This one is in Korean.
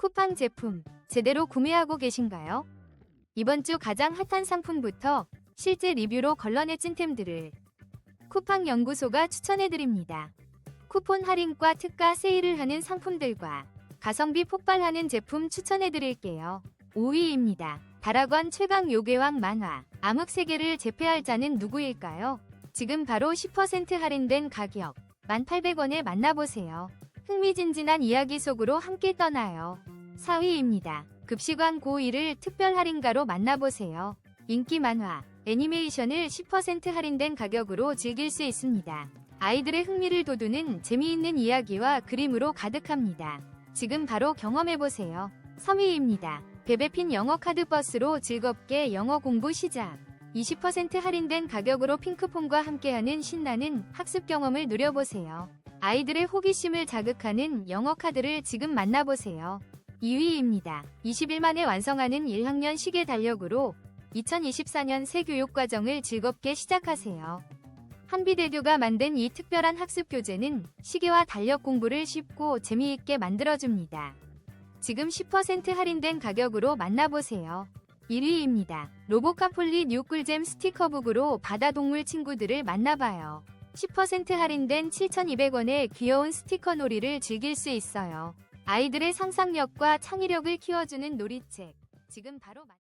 쿠팡 제품 제대로 구매하고 계신가요? 이번 주 가장 핫한 상품부터 실제 리뷰로 걸러내 찐템들을 쿠팡 연구소가 추천해드립니다. 쿠폰 할인과 특가 세일을 하는 상품들과 가성비 폭발하는 제품 추천해드릴게요. 5위입니다. 다락원 최강 요괴왕 만화 암흑 세계를 제패할 자는 누구일까요? 지금 바로 10% 할인된 가격 1,800원에 만나보세요. 흥미진진한 이야기 속으로 함께 떠나요. 4위입니다. 급식왕 고1을 특별 할인가로 만나보세요. 인기 만화, 애니메이션을 10% 할인된 가격으로 즐길 수 있습니다. 아이들의 흥미를 돋우는 재미있는 이야기와 그림으로 가득합니다. 지금 바로 경험해보세요. 3위입니다. 베베핀 영어 카드 버스로 즐겁게 영어 공부 시작. 20% 할인된 가격으로 핑크폰과 함께하는 신나는 학습 경험을 누려보세요. 아이들의 호기심을 자극하는 영어 카드를 지금 만나보세요. 2위입니다. 20일 만에 완성하는 1학년 시계 달력으로 2024년 새 교육과정을 즐겁게 시작하세요. 한비대교가 만든 이 특별한 학습 교재는 시계와 달력 공부를 쉽고 재미있게 만들어줍니다. 지금 10% 할인된 가격으로 만나보세요. 1위입니다. 로보카폴리 뉴꿀잼 스티커북으로 바다동물 친구들을 만나봐요. 10% 할인된 7,200원의 귀여운 스티커 놀이를 즐길 수 있어요. 아이들의 상상력과 창의력을 키워주는 놀이책. 지금 바로 만-